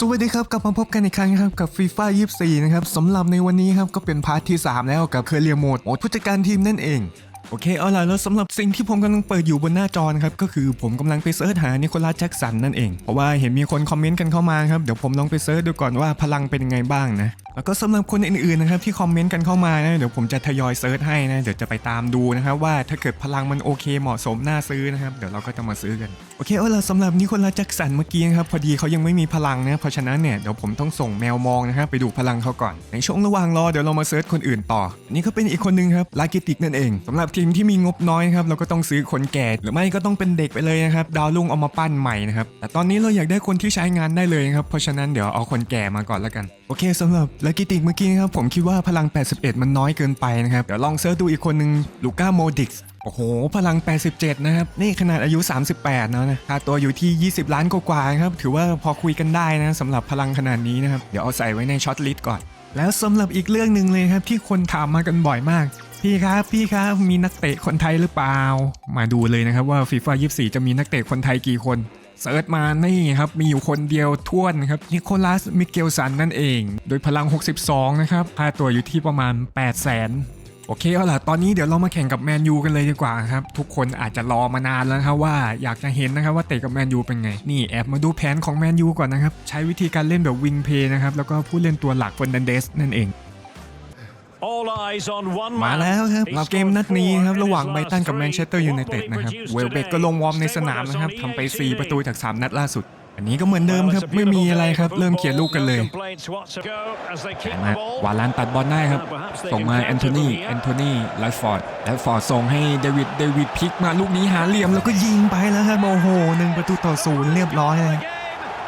สวัสดีครับกลับมาพบกันอีกครั้งครับกับฟีฟ่า24 นะครับสำหรับในวันนี้ครับก็เป็นพาร์ทที่ 3 แล้วกับเคอร์เรียโหมดโหมดผู้จัดการทีมนั่นเองโอเคเอาล่ะแล้วสำหรับสิ่งที่ผมกำลังเปิดอยู่บนหน้าจอครับก็คือผมกำลังไปเสิร์ชหานิโคลัสแจ็คสันนั่นเองเพราะว่าเห็นมีคนคอมเมนต์กันเข้ามาครับเดี๋ยวผมลองไปเสิร์ชดูก่อนว่าพลังเป็นยังไงบ้างนะแล้วก็สำหรับคนอื่นๆนะครับที่คอมเมนต์กันเข้ามานะเดี๋ยวผมจะทยอยเซิร์ชให้นะเดี๋ยวจะไปตามดูนะครับว่าถ้าเกิดพลังมันโอเคเหมาะสมน่าซื้อนะครับเดี๋ยวเราก็จะมาซื้อกันโอเคเอาล่ะสำหรับนิโคลัสแจ็คสันเมื่อกี้นะครับพอดีเขายังไม่มีพลังนะเพราะฉะนั้นเนี่ยเดี๋ยวผมต้องส่งแมวมองนะครับไปดูพลังเขาก่อน ในช่วงระหว่างรอเดี๋ยวเรามาเซิร์ชคนอื่นต่อ นี่ก็เป็นอีกคนนึงครับลากิติกนั่นเองสำหรับทีมที่มีงบน้อยครับเราก็ต้องซื้อคนแก่หรือไม่ก็ต้องเป็นเด็กไปเลยนะครับดาวรุ่งเอามาปั้นใหม่นะครับแต่ตอนนี้เราอยากได้คนที่ใช้งานได้เลยครับเพราะฉะนั้นเดี๋ยวเอาคนแก่มาก่อนแล้วกันโอเคสำหรับลากิติกเมื่อกี้นะครับผมคิดว่าพลัง 81 มันน้อยเกินไปนะครับเดี๋ยวลองเซิร์ชดูอีกคนนึงลูก้าโมดิกส์ โอ้โห พลัง 87 นะครับ นี่ขนาดอายุ 38 แล้วนะค่าตัวอยู่ที่ 20 ล้านกว่าๆครับ ถือว่าพอคุยกันได้นะสำหรับพลังขนาดนี้นะครับ เดี๋ยวเอาใส่ไว้ในช็อตลิสต์ก่อน แล้วสำหรับอีกเรื่องหนึ่งเลยครับที่คนถามมากันบ่อยมาก พี่ครับ พี่ครับ มีนักเตะคนไทยหรือเปล่า มาดูเลยนะครับว่าฟีฟ่า24 จะมีนักเตะคนไทยกี่คนเซิร์ชมานี่ครับ มีอยู่คนเดียวท้วนครับนิโคลัสมิเกลสันนั่นเอง โดยพลัง 62 นะครับค่าตัวอยู่ที่ประมาณ 8 0 0 0 0 โอเคเอาล่ะตอนนี้เดี๋ยวเรามาแข่งกับแมนยูกันเลยดีกว่าครับ ทุกคนอาจจะรอมานานแล้วนะครับว่าอยากจะเห็นนะครับว่าเตะกับแมนยูเป็นไง นี่แอบมาดูแผนของแมนยูก่อนนะครับ ใช้วิธีการเล่นแบบวิงเพย์นะครับ แล้วก็ผู้เล่นตัวหลักเฟอร์นันเดสนั่นเองมาแล้วครับเราเกมนัดนี้ครับระหว่างไบรตันกับแมนเชสเตอร์ยูไนเต็ดนะครับเวลเบกก็ลงวอร์มในสนามนะครับทำไป 4 ประตูจาก 3 นัดล่าสุด อันนี้ก็เหมือนเดิมครับไม่มีอะไรครับ เริ่มเขียนลูกกันเลยมาวาลานตัดบอลได้ครับ ส่งมาแอนโทนีแอนโทนีไลฟอร์ดไลฟอร์ดส่งให้เดวิดเดวิดพลิกมาลูกนี้หาเหลี่ยมแล้วก็ยิงไปแล้วครับโอ้โหหนึ่งประตูต่อศูนย์เรียบร้อยเลย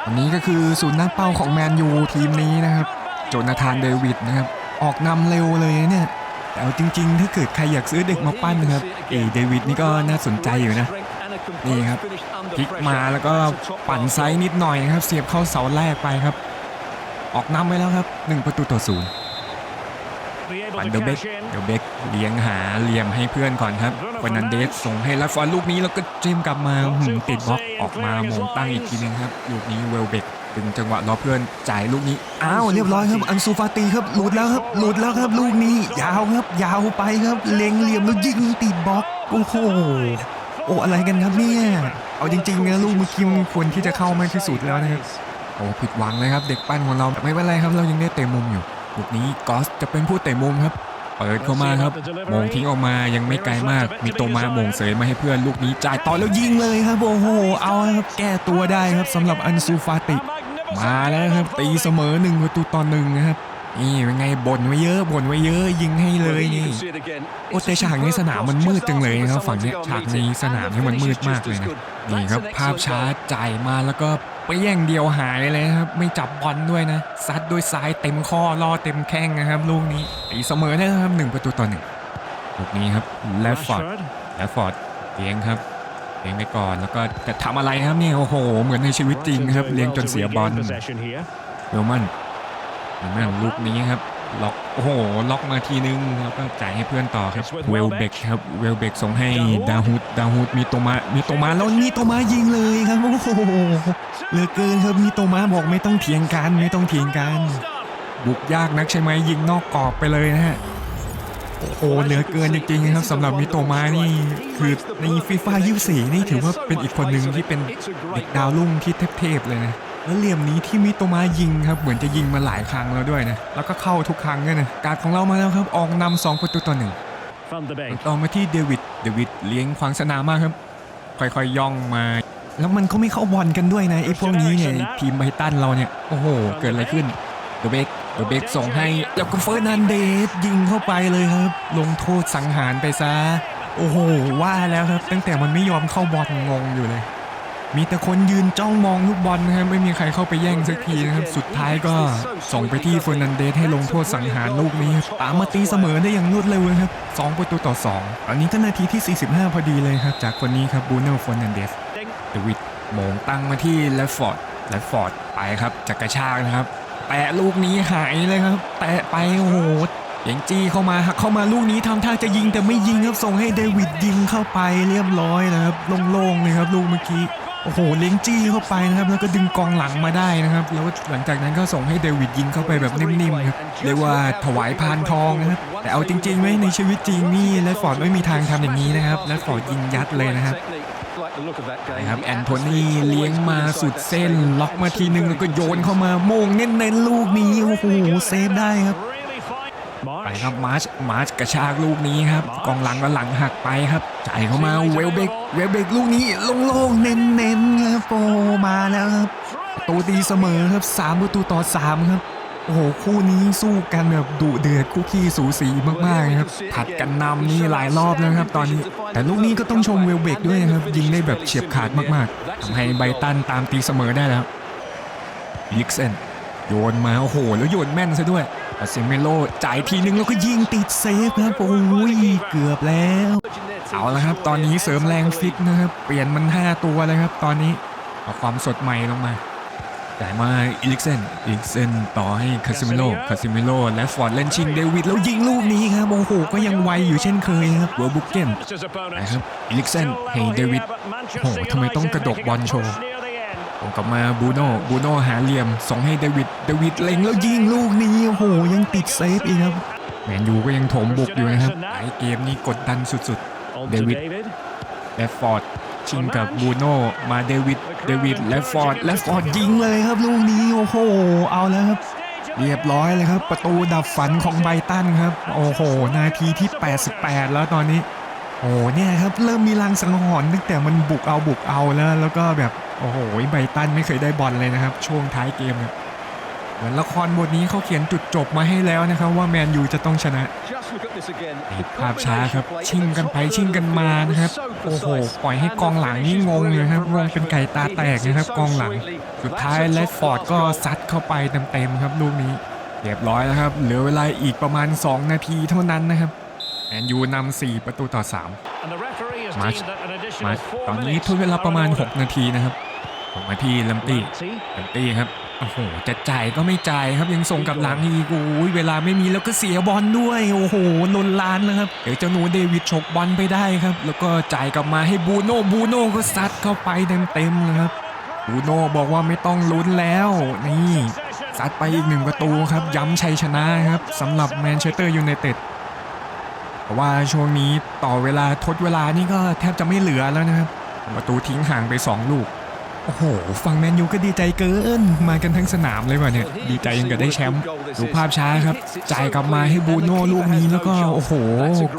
อันนี้ก็คือศูนย์นักเป้าของแมนยูทีมนี้นะครับโจนาธานเดวิดนะครับออกนำเร็วเลยนะเนี่ยแต่เอาจริง ๆ ถ้าเกิดใครอยากซื้อเด็กมาปั้นนะครับเอเดวิดนี่ก็น่าสนใจอยู่นะนี่ครับ พลิกมาแล้วก็ปั่นไซส์นิดหน่อยนะครับ เสียบเข้าเสาแรกไปครับ ออกนำไปแล้วครับ 1 ประตูต่อศูนย์ปันเดอร์เบกเดอร์เบกเลี้ยงหาเหลี่ยมให้เพื่อนก่อนครับฟอร์นันเดสส่งให้ลาฟอนลูกนี้แล้วก็เจมกลับมาหืมติดบล็อกออกมาโมงตั้งอีกทีนึงครับลูกนี้เวลเบกดึงจังหวะรอเพื่อนจ่ายลูกนี้อ้าวเรียบร้อยครับ อันซูฟาตีครับหลุดแล้วครับหลุดแล้วครับ ลูกนี้ ยาวครับ ยาวไปครับ เล็งเหลี่ยมแล้วยิงติดบล็อกโอ้โหโอ้อะไรกันครับเนี่ย เอาจริงๆนะลูกเมื่อกี้มันควรที่จะเข้ามากที่สุดแล้วนะครับโอ้ผิดหวังเลยครับเด็กปั้นของเราไม่เป็นไรครับเรายังได้เตะมุมอยู่ลูกนี้กอสจะเป็นผู้เตะมุมครับเปิดเข้ามาครับมงทิ้งออกมายังไม่ไกลมาก มีโตมาโมงเสยมาให้เพื่อนลูกนี้จ่ายต่อแล้วยิงเลยครับโอ้โหเอาครับแก้ตัวได้ครับสำหรับอันซูฟาติ มาแล้วครับตีเสมอหนึ่งประตูต่อหนึ่งนะครับ นี่เป็นไงบ่นไว้เยอะบ่นไว้เยอะยิงให้เลยนี่โอ้แต่ฉากในสนามมันมืดจังเลยนะครับฝั่งเนี้ยฉากในสนามนี่มันมืดมากเลยนะนี่ครับภาพช้าจ่ายมาแล้วก็ไปแย่งเดียวหายเลยนะครับไม่จับบอลด้วยนะซัดด้วยซ้ายเต็มข้อล่อเต็มแข้งนะครับลูกนี้ตีเสมอได้นะครับหนึ่งประตูต่อหนึ่งลูกนี้ครับแลฟฟอร์ดแลฟฟอร์ดเลี้ยงครับเลี้ยงไปก่อนแล้วก็จะทำอะไรครับเนี่ยโอ้โหเหมือนในชีวิตจริงครับเลี้ยงจนเสียบอลเวลมัน เวลมันลูกนี้ครับล็อกโอ้โหล็อกมาทีนึงแล้วก็จ่ายให้เพื่อนต่อครับเวลเบกครับเวลเบกส่งให้ดาฮูดดาฮูดมีโตมามีโตมาแล้วมีโตมายิงเลยครับโอ้โหเหลือเกินครับมีโตมาบอกไม่ต้องเถียงกันไม่ต้องเถียงกันบุกยากนักใช่ไหมยิงนอกกรอบไปเลยนะฮะโอ้โหเหลือเกินจริงๆครับสำหรับมิโตมานี่คือในฟีฟ่า24นี่ถือว่าเป็นอีกคนหนึ่งที่เป็นเด็กดาวรุ่งที่เทพๆเลยนะ แล้วเหลี่ยมนี้ที่มิโตมายิงครับ เหมือนจะยิงมาหลายครั้งแล้วด้วยนะ แล้วก็เข้าทุกครั้งด้วยนะ การดของเรามาแล้วครับ ออกนำสองประตูต่อหนึ่งต่อมาที่เดวิด เดวิดเลี้ยงขวางสนามมากครับ ค่อยๆย่องมา แล้วมันก็ไม่เข้าบอลกันด้วยนะไอ้พวกนี้เนี่ยทีมไบรตันเราเนี่ย โอ้โห เกิดอะไรขึ้นเดเบกเดเบกส่งให้ แล้วก็เฟอร์นันเดสยิงเข้าไปเลยครับ ลงโทษสังหารไปซะ โอ้โห ว่าแล้วครับ ตั้งแต่มันไม่ยอมเข้าบอลงงอยู่เลย มีแต่คนยืนจ้องมองลูกบอลนะครับไม่มีใครเข้าไปแย่งสักทีนะครับสุดท้ายก็ส่งไปที่เฟอร์นันเดสให้ลงโทษสังหารลูกนี้ตามมาตีเสมอได้อย่างรวดเร็วครับสองประตูต่อสองอันนี้ก็นาทีที่ 45 พอดีเลยครับ จากคนนี้ครับบูโน่เฟอร์นันเดสเดวิดโมงตั้งมาที่แลฟฟอร์ดแลฟฟอร์ดไปครับจากกระชากนะครับแตะลูกนี้หายเลยครับ แตะไปโอ้โหเยงจี้เข้ามาหักเข้ามาลูกนี้ทำท่าจะยิงแต่ไม่ยิงครับส่งให้เดวิดยิงเข้าไปเรียบร้อยนะครับโล่งๆเลยครับลูกเมื่อกี้ โอ้โหเลี้ยงจี้เข้าไปนะครับแล้วก็ดึงกองหลังมาได้นะครับ แล้วหลังจากนั้นก็ส่งให้เดวิดยิงเข้าไปแบบนิ่มๆครับเรียกว่าถวายพานทองนะครับแต่เอาจริงๆไหมในชีวิตจริงนี่และฟอร์ดไม่มีทางทำอย่างนี้นะครับและฟอร์ดยิงยัดเลยนะครับนะครับแอนโทนีเลี้ยงมาสุดเส้น ล็อกมาทีนึงแล้วก็โยนเข้ามาโมงเน้นๆลูกนี้โอ้โหเซฟได้ครับไปครับมาร์ชมาร์ชกระชากลูกนี้ครับกองหลังก็หลังหักไปครับ จ่ายเข้ามาเวลเบกเวลเบกลูกนี้โล่งๆเน้นๆครับโอ้มาแล้วครับประตูตีเสมอครับสามประตูต่อสามครับโอ้โหคู่นี้สู้กันแบบดุเดือดคู่ขี้สูสีมากๆครับผัดกันนำนี่หลายรอบแล้วครับ ตอนนี้ แต่ลูกนี้ก็ต้องชมเวลเบกด้วยนะครับ ยิงได้แบบเฉียบขาดมากๆทำให้ไบรตันตามตีเสมอได้แล้วลิกเซนโยนมาโอ้โห แล้วโยนแม่นซะด้วยอาเซเมโลจ่ายทีนึงแล้วก็ยิงติดเซฟครับโอ้ยเกือบแล้ว เอาละครับ ตอนนี้เสริมแรงฟิตนะครับ เปลี่ยนมัน 5 ตัวเลยครับ ตอนนี้เอาความสดใหม่ลงมาจ่ายมาอิลิกเซนอิลิกเซนต่อให้คาซิเมโลคาซิเมโลและฟอร์ดเล่นชิงเดวิดแล้วยิงลูกนี้ครับโอ้โหก็ยังไวอยู่เช่นเคยครับเวอร์บุกเกนนะครับอิลิกเซนให้เดวิดโอ้โหทำไมต้องกระดกบอลโชว์ส่งกลับมาบูโน่บูโน่หาเหลี่ยมส่งให้เดวิดเดวิดเล็งแล้วยิงลูกนี้โอ้โหยังติดเซฟอีกครับแมนยูก็ยังถมบุกอยู่นะครับไอเกมนี้กดดันสุดๆ เดวิดและฟอร์ดชิงกับบูโน่มาเดวิดเดวิดและฟอร์ดและฟอร์ดยิงเลยครับลูกนี้โอ้โหเอาแล้วครับ เรียบร้อยเลยครับ ประตูดับฝันของไบรตันครับ โอ้โห นาทีที่ 88 แล้วตอนนี้ โอ้เนี่ยครับ เริ่มมีลางสังหรณ์ตั้งแต่มันบุกเอาบุกเอาแล้ว แล้วก็แบบโอ้โหไบรตันไม่เคยได้บอลเลยนะครับ ช่วงท้ายเกมเนี่ย เหมือนละครบทนี้เขาเขียนจุดจบมาให้แล้วนะครับว่าแมนยูจะต้องชนะนี่ภาพช้าครับชิงกันไปชิงกันมานะครับโอ้โหปล่อยให้กองหลังนี่งงเลยครับงงเป็นไก่ตาแตกนะครับกองหลัง สุดท้ายเลดฟอร์ดก็ซัดเข้าไปเต็มๆครับลูกนี้เรียบร้อยแล้วครับเหลือเวลาอีกประมาณ 2 นาทีเท่านั้นนะครับแมนยูนำ4ประตูต่อ 3 มาร์ชมาร์ชตอนนี้ทดเวลาประมาณ 6 นาทีนะครับผมมาที่ลัมตี้ลัมตี้ครับ โอ้โห จะจ่ายก็ไม่จ่ายครับยังส่งกลับหลังอีกโอ้ยเวลาไม่มีแล้วก็เสียบอลด้วย โอ้โหลนลานนะครับเดี๋ยวเจ้าหนูเดวิดฉกบอลไปได้ครับ แล้วก็จ่ายกลับมาให้บูโน่บูโน่ก็ซัดเข้าไปเต็มๆเลยครับบูโน่บอกว่าไม่ต้องลุ้นแล้วนี่ซัดไปอีกหนึ่งประตูครับ ย้ำชัยชนะครับสำหรับแมนเชสเตอร์ยูไนเต็ดว่าช่วงนี้ต่อเวลาทดเวลานี่ก็แทบจะไม่เหลือแล้วนะครับ ประตูทิ้งห่างไป 2 ลูก โอ้โหฝั่งแมนยูก็ดีใจเกิน มากันทั้งสนามเลยว่ะเนี่ย ดีใจยังกับได้แชมป์ ดูภาพช้าครับ จ่ายกลับมาให้บูโน่ลูกนี้แล้วก็ โอ้โห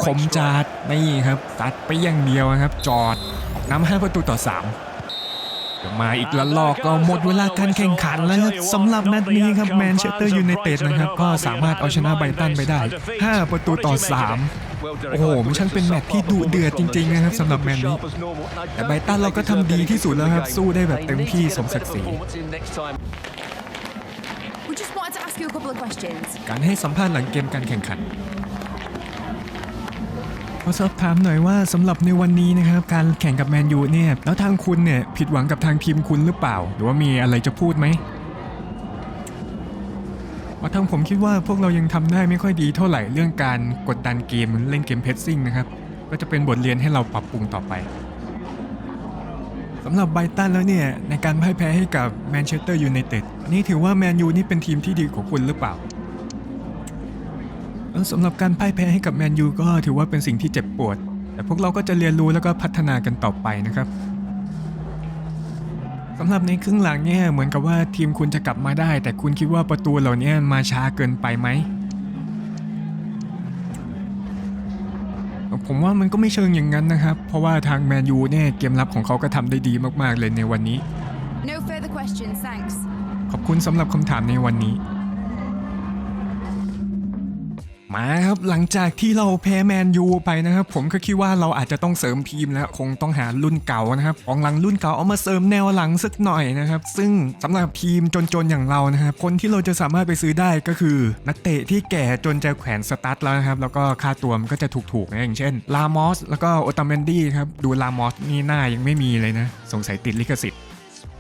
คมจัดนี่ครับ ตัดไปอย่างเดียวครับ จอดนำห้าประตูต่อ3เดี๋ยวมาอีกละลอกก็หมดเวลาการแข่งขันแล้วครับสำหรับนัดนี้ครับแมนเชสเตอร์ยูไนเต็ดนะครับ ก็สามารถเอาชนะไบตันไปได้ 5 ประตูต่อ 3 โอ้โหมันช่างเป็นแมตช์ที่ดุเดือดจริงๆนะครับสำหรับแมนนี้แต่ไบรตันเราก็ทำดีที่สุดแล้วครับสู้ได้แบบเต็มที่สมศักดิ์ศรี We just wanted to ask you a couple of questions. การให้สัมภาษณ์หลังเกมการแข่งขันขอสอบถามหน่อยว่าสำหรับในวันนี้นะครับการแข่งกับแมนยูเนี่ยแล้วทางคุณเนี่ยผิดหวังกับทางทีมคุณหรือเปล่า หรือว่ามีอะไรจะพูดไหม ว่าทางผมคิดว่าพวกเรายังทำได้ไม่ค่อยดีเท่าไหร่เรื่องการกดดันเกมเล่นเกมเพสซิ่งนะครับ ก็จะเป็นบทเรียนให้เราปรับปรุงต่อไปสำหรับไบตันแล้วเนี่ย ในการพ่ายแพ้ให้กับแมนเชสเตอร์ยูไนเต็ดนี่ถือว่าแมนยูนี่เป็นทีมที่ดีกว่าคุณหรือเปล่าสำหรับการพ่ายแพ้ให้กับแมนยูก็ถือว่าเป็นสิ่งที่เจ็บปวด แต่พวกเราก็จะเรียนรู้แล้วก็พัฒนากันต่อไปนะครับ สำหรับในครึ่งหลังเนี่ยเหมือนกับว่าทีมคุณจะกลับมาได้ แต่คุณคิดว่าประตูเหล่านี้มาช้าเกินไปไหมเอ่อผมว่ามันก็ไม่เชิงอย่างนั้นนะครับ เพราะว่าทางแมนยูเนี่ยเกมรับของเขาก็ทำได้ดีมากๆเลยในวันนี้ No further questions, thanks. ขอบคุณสำหรับคำถามในวันนี้ มาครับหลังจากที่เราแพ้แมนยูไปนะครับผมก็คิดว่าเราอาจจะต้องเสริมทีมแล้วคงต้องหารุ่นเก่านะครับกองหลังรุ่นเก่าเอามาเสริมแนวหลังสักหน่อยนะครับซึ่งสำหรับทีมจนๆอย่างเรานะครับคนที่เราจะสามารถไปซื้อได้ก็คือ นักเตะที่แก่จนจะแขวนสตาร์ทแล้วนะครับแล้วก็ค่าตัวมันก็จะถูกๆนะอย่างเช่นลามอสแล้วก็โอตาเมนดี้ครับดูลามอสนี่หน้ายังไม่มีเลยนะสงสัยติดลิขสิทธิ์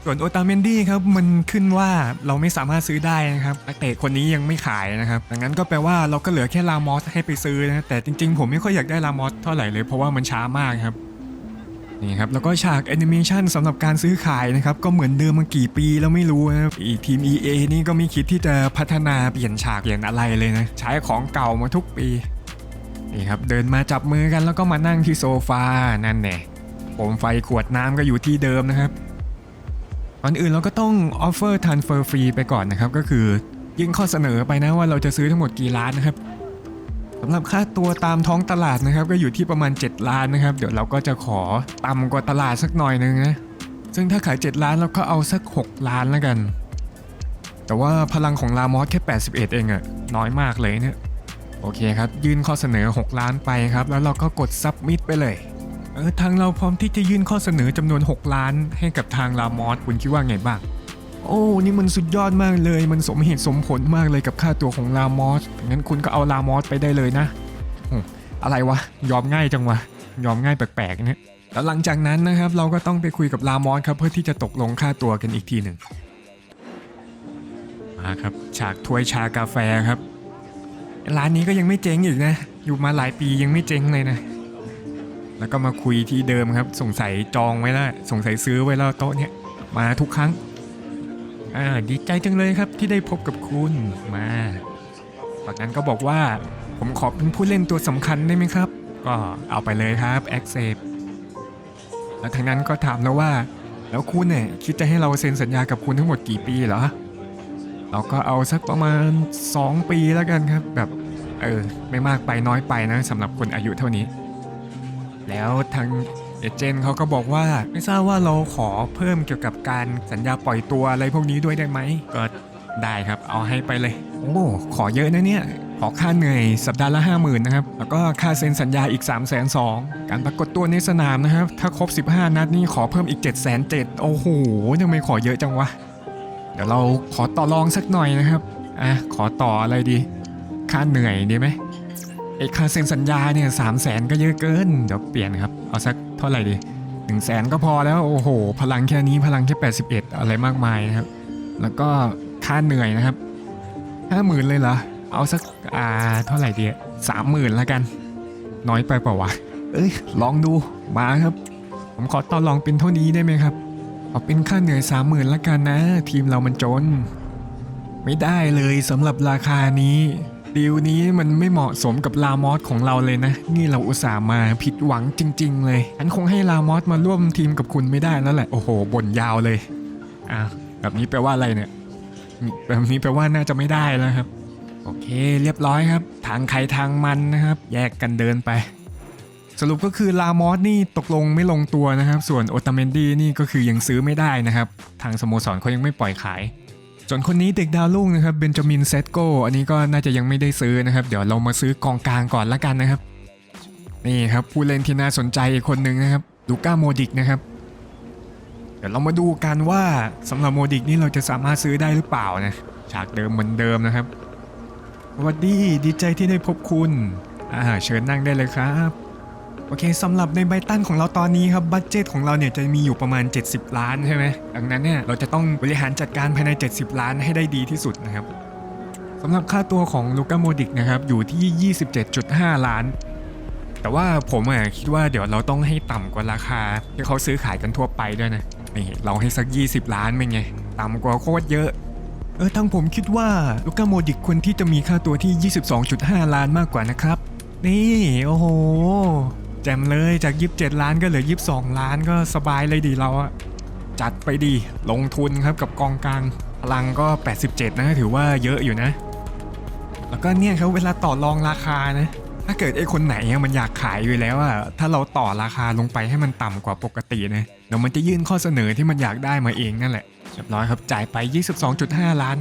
ส่วนโอตาเมนดี้ครับมันขึ้นว่าเราไม่สามารถซื้อได้นะครับนักเตะคนนี้ยังไม่ขายนะครับดังนั้นก็แปลว่าเราก็เหลือแค่ลามอสให้ไปซื้อนะแต่จริงๆ ผมไม่ค่อยอยากได้ลามอสเท่าไหร่เลยเพราะว่ามันช้ามากครับนี่ครับแล้วก็ฉากแอนิเมชันสำหรับการซื้อขายนะครับก็เหมือนเดิมมากี่ปีแล้วไม่รู้นะครับอีทีม EA นี่ก็ไม่คิดที่จะพัฒนาเปลี่ยนฉากเปลี่ยนอะไรเลยนะใช้ของเก่ามาทุกปีนี่ครับเดินมาจับมือกันแล้วก็มานั่งที่โซฟานั่นแน่ผมไฟขวดน้ำก็อยู่ที่เดิมนะครับ ก่อนอื่นเราก็ต้อง offer transfer free ไปก่อนนะครับ ก็คือยื่นข้อเสนอไปนะว่าเราจะซื้อทั้งหมดกี่ล้านนะครับสำหรับค่าตัวตามท้องตลาดนะครับ ก็อยู่ที่ประมาณ 7 ล้านนะครับ เดี๋ยวเราก็จะขอต่ำกว่าตลาดสักหน่อยนึงนะซึ่งถ้าขาย 7 ล้านเราก็เอาสัก 6 ล้านแล้วกัน แต่ว่าพลังของลามอสแค่ 81 เองอะน้อยมากเลยเนี่ยโอเคครับ ยื่นข้อเสนอ 6 ล้านไปครับ แล้วเราก็กด submit ไปเลย เออทางเราพร้อมที่จะยื่นข้อเสนอจำนวน 6 ล้าน ให้กับทางลามอสคุณคิดว่าไงบ้าง โอ้นี่มันสุดยอดมากเลย มันสมเหตุสมผลมากเลยกับค่าตัวของลามอสงั้นคุณก็เอาลามอสไปได้เลยนะอืมอะไรวะ ยอมง่ายจังวะ ยอมง่ายแปลกๆเนี่ยแล้วหลังจากนั้นนะครับเราก็ต้องไปคุยกับลามอสครับเพื่อที่จะตกลงค่าตัวกันอีกทีหนึ่งมาครับฉากถ้วยชากาแฟครับ ร้านนี้ก็ยังไม่เจ๊งอีกนะ อยู่มาหลายปียังไม่เจ๊งเลยนะ แล้วก็มาคุยที่เดิมครับ สงสัยจองไว้แล้วสงสัยซื้อไว้แล้วโต๊ะเนี้ยมาทุกครั้ง อ่าดีใจจังเลยครับที่ได้พบกับคุณมาจากนั้นก็บอกว่าผมขอเป็นผู้เล่นตัวสำคัญได้ไหมครับ ก็เอาไปเลยครับ accept แล้วทางนั้นก็ถามแล้วว่า แล้วคุณเนี่ยคิดจะให้เราเซ็นสัญญากับคุณทั้งหมดกี่ปีเหรอ เราก็เอาสักประมาณ 2 ปีแล้วกันครับ แบบ เออ ไม่มากไปน้อยไปนะสำหรับคนอายุเท่านี้ แล้วทางเอเจนต์เขาก็บอกว่าไม่ทราบว่าเราขอเพิ่มเกี่ยวกับการสัญญาปล่อยตัวอะไรพวกนี้ด้วยได้ไหมก็ได้ครับเอาให้ไปเลย โอ้ขอเยอะนะเนี่ยขอค่าเหนื่อยสัปดาห์ละ5 0,000นะครับ แล้วก็ค่าเซ็นสัญญาอีก 3 2 0 0 0การปรากฏตัวในสนามนะครับ ถ้าครบ 15 นัดนี่ขอเพิ่มอีก 7 7 0 0 0โอ้โหทำไมขอเยอะจังวะ เดี๋ยวเราขอต่อรองสักหน่อยนะครับ อะ ขอต่ออะไรดี ค่าเหนื่อยดีไหม ไอ้ค่าเซ็นสัญญาเนี่ยสามแสนก็เยอะเกิน เดี๋ยวเปลี่ยนครับ เอาสักเท่าไหร่ดีหนึ่งแสนก็พอแล้วโอ้โห พลังแค่นี้พลังแค่ 81 อะไรมากมายนะครับ แล้วก็ค่าเหนื่อยนะครับห้าหมื่นเลยเหรอ เอาสักอ่าเท่าไหร่ดีสามหมื่นละกัน น้อยไปเปล่าวะ เอ้ย ลองดูมาครับ ผมขอต่อรองเป็นเท่านี้ได้ไหมครับเอาเป็นค่าเหนื่อยสามหมื่นละกันนะ ทีมเรามันจน ไม่ได้เลยสำหรับราคานี้ ดีลนี้มันไม่เหมาะสมกับลามอสของเราเลยนะ นี่เราอุตส่าห์มาผิดหวังจริง ๆ เลยฉันคงให้ลามอสมาร่วมทีมกับคุณไม่ได้แล้วแหละ โอ้โหบ่นยาวเลยอะแบบนี้แปลว่าอะไรเนี่ย แบบนี้แปลว่าน่าจะไม่ได้แล้วครับ โอเคเรียบร้อยครับ ทางใครทางมันนะครับ แยกกันเดินไป สรุปก็คือลามอสนี่ตกลงไม่ลงตัวนะครับ ส่วนโอตาเมนดี้นี่ก็คือยังซื้อไม่ได้นะครับ ทางสโมสรเขายังไม่ปล่อยขาย ส่วนคนนี้เด็กดาวรุ่งนะครับเบนจามินเซตโกอันนี้ก็น่าจะยังไม่ได้ซื้อนะครับ เดี๋ยวเรามาซื้อกองกลางก่อนละกันนะครับ นี่ครับผู้เล่นที่น่าสนใจอีกคนหนึ่งนะครับลูก้าโมดิกนะครับเดี๋ยวเรามาดูกันว่าสำหรับโมดิกนี่เราจะสามารถซื้อได้หรือเปล่านะฉากเดิมเหมือนเดิมนะครับสวัสดีดีใจที่ได้พบคุณอ่าเชิญนั่งได้เลยครับ โอเคสำหรับในไบตันของเราตอนนี้ครับบัตเจตของเราเนี่ยจะมีอยู่ประมาณ 70 ล้านใช่ไหมดังนั้นเนี่ยเราจะต้องบริหารจัดการภายใน 70 ล้านให้ได้ดีที่สุดนะครับสำหรับค่าตัวของลูก้าโมดิกนะครับอยู่ที่ 27.5 ล้าน แต่ว่าผมอะคิดว่าเดี๋ยวเราต้องให้ต่ำกว่าราคาที่เขาซื้อขายกันทั่วไปด้วยนะนี่เราให้สัก 20 ล้านเป็นไง ต่ำกว่าโคตรเยอะเออทั้งผมคิดว่าลูก้าโมดิกควรที่จะมีค่าตัวที่ 22.5 ล้านมากกว่านะครับ นี่ โอ้โห แจมเลยจาก 27 ล้านก็เหลือ 22 ล้านก็สบายเลยดีเราอะจัดไปดีลงทุนครับกับกองกลางพลังก็ 87 นะถือว่าเยอะอยู่นะ แล้วก็เนี่ยครับเวลาต่อรองราคานะถ้าเกิดไอ้คนไหนมันอยากขายอยู่แล้วอะถ้าเราต่อราคาลงไปให้มันต่ำกว่าปกตินะเดี๋ยวมันจะยื่นข้อเสนอที่มันอยากได้มาเองนั่นแหละเรียบร้อยครับจ่ายไป 22.5 ล้าน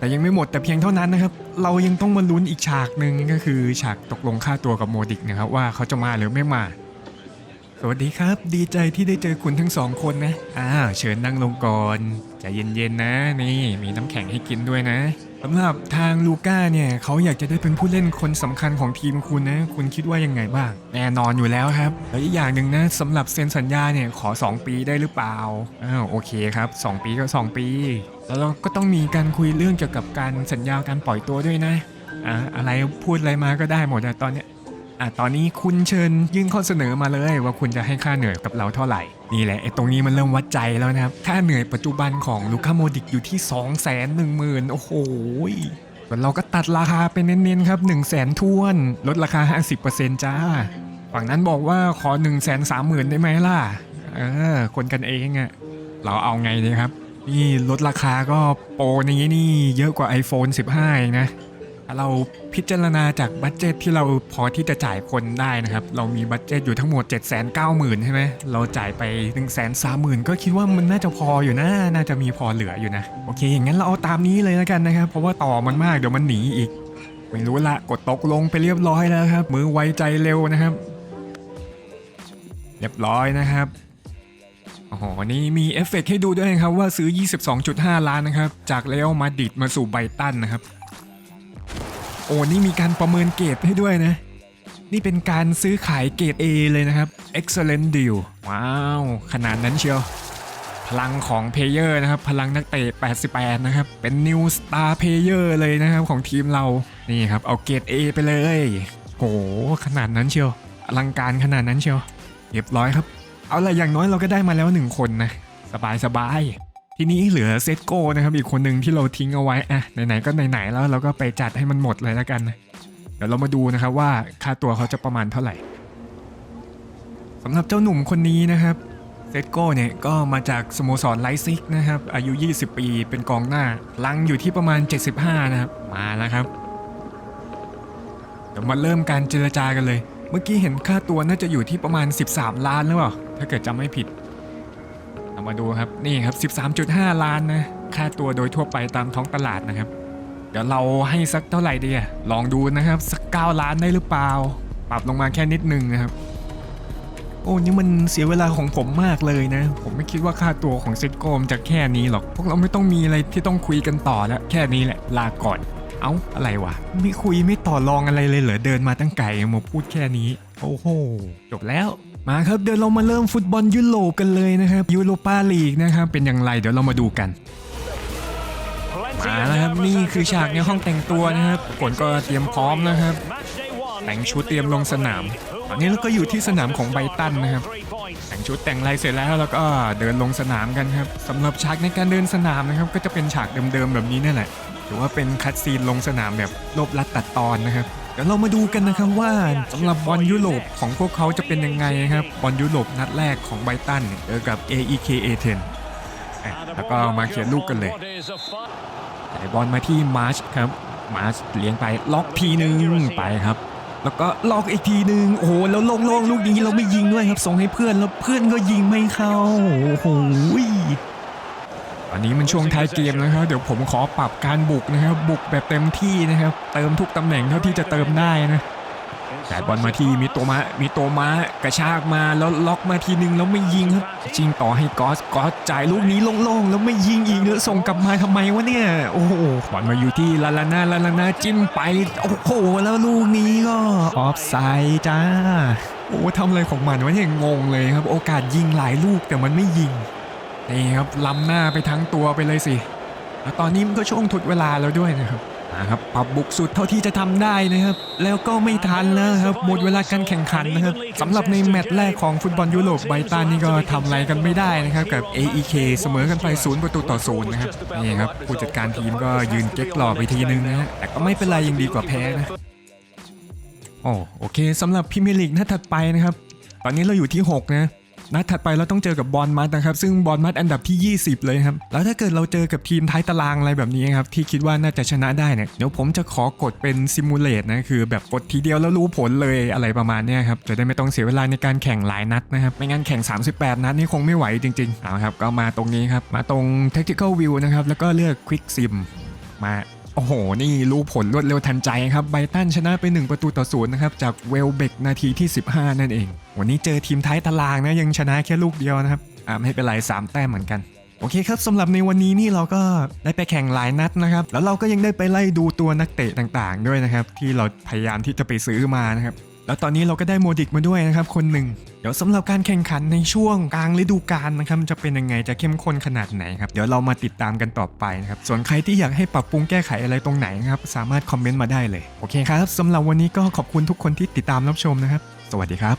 แต่ยังไม่หมดแต่เพียงเท่านั้นนะครับ เรายังต้องมาลุ้นอีกฉากหนึ่งก็คือฉากตกลงค่าตัวกับโมดิกนะครับว่าเขาจะมาหรือไม่มา สวัสดีครับ ดีใจที่ได้เจอคุณทั้งสองคนนะอ่าเชิญนั่งลงก่อนใจเย็นๆนะ นี่มีน้ำแข็งให้กินด้วยนะสำหรับทางลูก้าเนี่ยเขาอยากจะได้เป็นผู้เล่นคนสำคัญของทีมคุณนะ คุณคิดว่ายังไงบ้าง แน่นอนอยู่แล้วครับแล้วอีกอย่างหนึ่งนะสำหรับเซ็นสัญญาเนี่ยขอ 2 ปีได้หรือเปล่าอ้าวโอเคครับ 2 ปีก็ 2 ปี แล้วเราก็ต้องมีการคุยเรื่องเกี่ยวกับการสัญญาการปล่อยตัวด้วยนะอ่าอะไรพูดอะไรมาก็ได้หมดอะตอนเนี้ยอะตอนนี้คุณเชิญยื่นข้อเสนอมาเลยว่าคุณจะให้ค่าเหนื่อยกับเราเท่าไหร่ นี่แหละไอ้ตรงนี้มันเริ่มวัดใจแล้วนะครับ ค่าเหนื่อยปัจจุบันของลูก้าโมดิกอยู่ที่ 2 1 0 0 0 0 โอ้โหส่วนเราก็ตัดราคาเป็นเน้นๆครับ 1 0 0 0 0แสนทวน ลดราคา 50%จ้า ฝั่งนั้นบอกว่าขอ 1 3 0 0 0 0ได้ไหมล่ะ เออ คนกันเองอะเราเอาไงดีครับ นี่ลดราคาก็โปรนี้นี่เยอะกว่า iPhone 15เองนะ เราพิจารณาจากบัตเจตที่เราพอที่จะจ่ายคนได้นะครับ เรามีบัตเจตอยู่ทั้งหมด 790,000 ใช่ไหม เราจ่ายไป 130,000 ก็คิดว่ามันน่าจะพออยู่นะ น่าจะมีพอเหลืออยู่นะ โอเค อย่างนั้นเราเอาตามนี้เลยแล้วกันนะครับ เพราะว่าต่อมันมากเดี๋ยวมันหนีอีก ไม่รู้ละกดตกลงไปเรียบร้อยแล้วครับ มือไวใจเร็วนะครับ เรียบร้อยนะครับ โอ้โหนี่มีเอฟเฟกต์ให้ดูด้วยนะครับว่าซื้อ 22.5 ล้านนะครับ จากเล a มาดิดมาสู่ไบตันนะครับ โอ้นี่มีการประเมินเกรดให้ด้วยนะ นี่เป็นการซื้อขายเกรด A เลยนะครับ excellent deal ว้าว ขนาดนั้นเชียวพลังของเพลเยอร์นะครับ พลังนักเตะ 88 นะครับ เป็น new star player เลยนะครับของทีมเรา นี่ครับ เอาเกรด A ไปเลย โห ขนาดนั้นเชียว อลังการขนาดนั้นเชียว เรียบร้อยครับ เอาละอย่างน้อยเราก็ได้มาแล้วหนึ่งคนนะ สบายสบายทีนี้เหลือเซตโกนะครับอีกคนหนึ่งที่เราทิ้งเอาไว้อะไหนๆก็ไหนๆแล้วเราก็ไปจัดให้มันหมดเลยแล้วกันเดี๋ยวเรามาดูนะครับว่าค่าตัวเขาจะประมาณเท่าไหร่สำหรับเจ้าหนุ่มคนนี้นะครับเซตโก้เนี่ยก็มาจากสโมสรไลซิกนะครับอายุ 20 ปีเป็นกองหน้าลังอยู่ที่ประมาณ 75 นะครับมาแล้วครับ เดี๋ยวมาเริ่มการเจรจากันเลย เมื่อกี้เห็นค่าตัวน่าจะอยู่ที่ประมาณ 13 ล้านหรือเปล่า ถ้าเกิดจำไม่ผิดเอามาดูครับนี่ครับ 13.5 ล้านนะค่าตัวโดยทั่วไปตามท้องตลาดนะครับ เดี๋ยวเราให้สักเท่าไหร่ดีอะลองดูนะครับ สัก 9 ล้านได้หรือเปล่า ปรับลงมาแค่นิดนึงนะครับ โอ้นี่มันเสียเวลาของผมมากเลยนะ ผมไม่คิดว่าค่าตัวของเซ็ตโกมจะแค่นี้หรอก พวกเราไม่ต้องมีอะไรที่ต้องคุยกันต่อแล้ว แค่นี้แหละลาก่อน เอ้าอะไรวะไม่คุยไม่ต่อรองอะไรเลยเหรอเดินมาตั้งไกลมาพูดแค่นี้ โอ้โหจบแล้ว มาครับเดี๋ยวเรามาเริ่มฟุตบอลยุโรปกันเลยนะครับยูโรปาลีกนะครับเป็นอย่างไรเดี๋ยวเรามาดูกันมาแล้วครับนี่คือฉากในห้องแต่งตัวนะครับผลก็เตรียมพร้อมนะครับ แต่งชุดเตรียมลงสนามตอนนี้เราก็อยู่ที่สนามของไบตันนะครับ แต่งชุดแต่งลายเสร็จแล้วแล้วก็เดินลงสนามกันครับสำหรับฉากในการเดินสนามนะครับ ก็จะเป็นฉากเดิมๆแบบนี้นั่นแหละหรือว่าเป็นคัดซีนลงสนามแบบลบลัดตัดตอนนะครับ ดี๋ยวเรามาดูกันนะครับว่าสำหรับบอลยุโรปของพวกเขาจะเป็นยังไงครับบอลยุโรปนัดแรกของไบตันเจอกับ AEK A10 แล้วก็มาเขียนลูกกันเลยจ่บอลมาที่มาร์ชครับมาร์ชเลี้ยงไปล็อกทีนึงไปครับ แล้วก็ล็อกอีกทีหนึ่งโอ้โหแล้วโล่งๆลูกนี้เราไม่ยิงด้วยครับส่งให้เพื่อนแล้วเพื่อนก็ยิงไม่เข้าโอ้โห อันนี้มันช่วงท้ายเกมนะครับ เดี๋ยวผมขอปรับการบุกนะครับ บุกแบบเต็มที่นะครับ เติมทุกตำแหน่งเท่าที่จะเติมได้นะแต่บอลมาที่มีตัวมามีตัวมากระชากมาแล้วล็อกมาทีนึงแล้วไม่ยิงครับจริงต่อให้กอสกอสจ่ายลูกนี้โล่งๆแล้วไม่ยิงอีกแล้วส่งกลับมาทำไมวะเนี่ยโอ้โหบอลมาอยู่ที่ลาลานาลาลานาจิ้มไปโอ้โหแล้วลูกนี้ก็ออฟไซด์จ้าโอ้ทำอะไรของมันวะเนี่ยงงเลยครับ โอกาสยิงหลายลูกแต่มันไม่ยิง นี่ครับล้ำหน้าไปทั้งตัวไปเลยสิ แล้วตอนนี้มันก็ช่วงทุดเวลาแล้วด้วยนะครับนะครับปรับบุกสุดเท่าที่จะทำได้นะครับ แล้วก็ไม่ทันแล้วครับหมดเวลาการแข่งขันนะครับสำหรับในแมตช์แรกของฟุตบอลยุโรปไบตันนี่ก็ทำอะไรกันไม่ได้นะครับ กับ AEK เสมอกันไปศูนย์ประตูต่อศูนย์นะครับนี่ครับผู้จัดการทีมก็ยืนเก๊กหล่อไปทีนึงนะฮะแต่ก็ไม่เป็นไรยังดีกว่าแพ้นะโอ้โอเคสำหรับพรีเมียร์ลีกนัดถัดไปนะครับ ตอนนี้เราอยู่ที่ 6 นะ นัดถัดไปเราต้องเจอกับบอลมัดนะครับ ซึ่งบอลมัดอันดับที่ 20 เลยครับ แล้วถ้าเกิดเราเจอกับทีมท้ายตารางอะไรแบบนี้ครับ ที่คิดว่าน่าจะชนะได้เนี่ย เดี๋ยวผมจะขอกดเป็นซิมูเลตนะ คือแบบกดทีเดียวแล้วรู้ผลเลยอะไรประมาณนี้ครับ จะได้ไม่ต้องเสียเวลาในการแข่งหลายนัดนะครับ ไม่งั้นแข่ง 38 นัดนี่คงไม่ไหวจริงๆเอาครับ ก็มาตรงนี้ครับ มาตรง tactical view นะครับ แล้วก็เลือก quick sim มา โอ้โห นี่รู้ผลรวดเร็วทันใจครับ ไบตันชนะไป 1 ประตูต่อศูนย์นะครับ จากเวลเบกนาทีที่ 15 นั่นเอง วันนี้เจอทีมท้ายตารางนะ ยังชนะแค่ลูกเดียวนะครับอ่าไม่เป็นไร 3 แต้มเหมือนกันโอเคครับสำหรับในวันนี้นี่เราก็ได้ไปแข่งหลายนัดนะครับ แล้วเราก็ยังได้ไปไล่ดูตัวนักเตะต่างๆ ด้วยนะครับ ที่เราพยายามที่จะไปซื้อมานะครับ แล้วตอนนี้เราก็ได้โมดิกมาด้วยนะครับคนหนึ่งเดี๋ยวสำหรับการแข่งขันในช่วงกลางฤดูกาลนะครับจะเป็นยังไงจะเข้มข้นขนาดไหนครับเดี๋ยวเรามาติดตามกันต่อไปนะครับส่วนใครที่อยากให้ปรับปรุงแก้ไขอะไรตรงไหนครับสามารถคอมเมนต์มาได้เลยโอเคครับสำหรับวันนี้ก็ขอบคุณทุกคนที่ติดตามรับชมนะครับ สวัสดีครับ